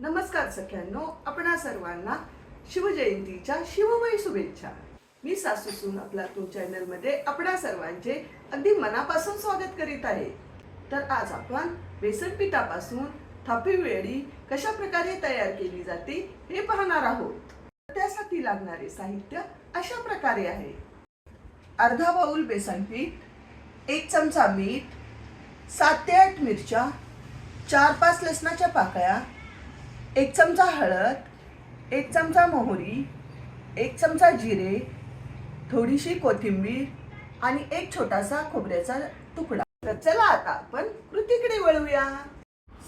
नमस्कार सख्यांनो आपणा सर्वांना शिवजयंतीच्या शिवमय शुभेच्छा. मी सासूसून आपला तू चॅनलमध्ये आपणा सर्वांचे अगदी मनापासून स्वागत करीत आहे. तर आज आपण बेसन पिठापासून थापी वेळी कशा प्रकारे तयार केली जाते हे पाहणार आहोत. त्यासाठी लागणारे साहित्य अशा प्रकारे आहे. अर्धा बाऊल बेसन पीठ एक चमचा मीठ सात ते आठ मिरच्या चार पाच लसणाच्या पाकळ्या एक चमचा हळद एक चमचा मोहरी एक चमचा जिरे थोडीशी कोथिंबीर आणि एक छोटासा खोबऱ्याचा तुकडा. तर चला आता आपण कृतीकडे वळूया.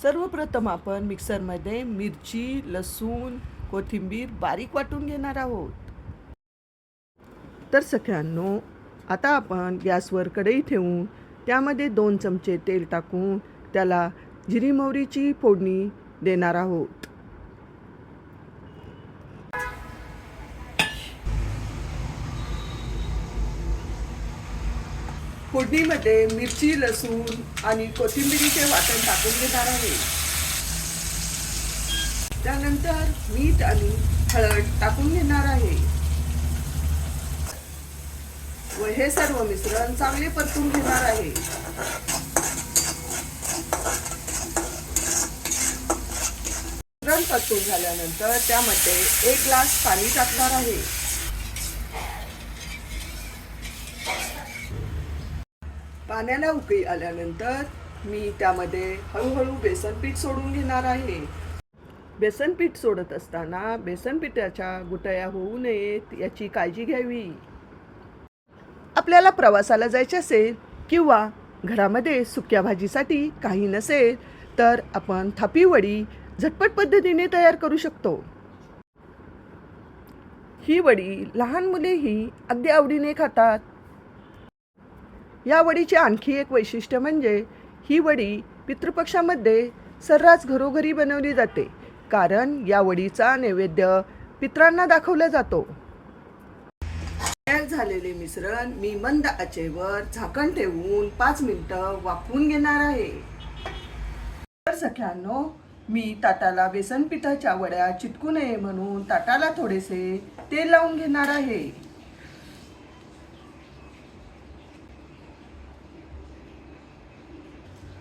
सर्वप्रथम आपण मिक्सरमध्ये मिरची लसूण कोथिंबीर बारीक वाटून घेणार आहोत. तर सख्यांनो आता आपण गॅसवर कढई ठेवून त्यामध्ये दोन चमचे तेल टाकून त्याला जिरी मोहरीची फोडणी देणार आहोत. फोडणीमध्ये मिरची लसूण आणि कोथिंबिरीचे वाटण टाकून घेणार आहे. त्यानंतर मीठ आणि हळद टाकून घेणार आहे. व हे सर्व मिश्रण चांगले परतून घेणार आहे. मिश्रण परतून झाल्यानंतर त्यामध्ये एक ग्लास पाणी टाकणार आहे. पाण्याला उकळी आल्यानंतर मी त्यामध्ये हळूहळू बेसन पीठ सोडून घेणार आहे. बेसन पीठ सोडत असताना बेसन पिठाच्या गुटया होऊ नयेत याची काळजी घ्यावी. आपल्याला प्रवासाला जायचे असेल किंवा घरामध्ये सुक्या भाजीसाठी काही नसेल तर आपण थापी वडी झटपट पद्धतीने तयार करू शकतो. ही वडी लहान मुलेही अगदी आवडीने खातात. या वडीचे आणखी एक वैशिष्ट्य म्हणजे ही वडी पितृपक्षामध्ये सर्रास घरोघरी बनवली जाते कारण या वडीचा नैवेद्य पित्रांना दाखवला जातो. तयार झालेले मिश्रण मी मंद आचेवर झाकण ठेवून पाच मिनिटं वाफवून घेणार आहे. तर सख्यांनो मी ताटाला बेसन पिठाच्या वड्या चिटकू नये म्हणून ताटाला थोडेसे तेल लावून घेणार आहे.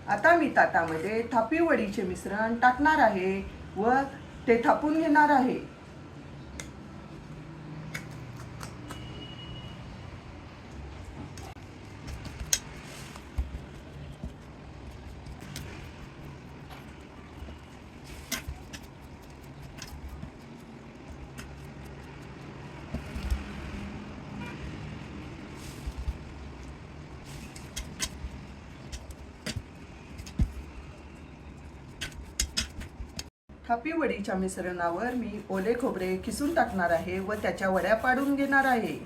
आता मी ताटामध्ये थापी वडीचे मिश्रण टाकणार आहे व ते थापून घेणार आहे. थापी वडीच्या मिश्रणावर मी ओले खोबरे किसून टाकणार आहे व त्याच्या वड्या पाडून घेणार आहे.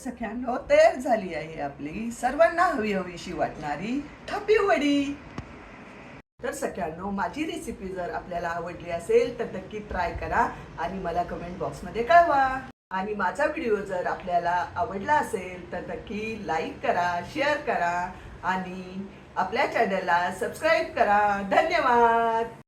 सख्यांनो तयार झाली आहे आपली सर्वांना हवी हवीशी वाटणारी थापी वडी. तर सगळ्यांनो माझी रेसिपी जर आपल्याला आवडली असेल तर नक्की ट्राय करा आणि मला कमेंट बॉक्समध्ये कळवा. आणि माझा व्हिडिओ जर आपल्याला आवडला असेल तर नक्की लाईक करा शेअर करा आणि आपल्या चॅनलला सबस्क्राईब करा. धन्यवाद!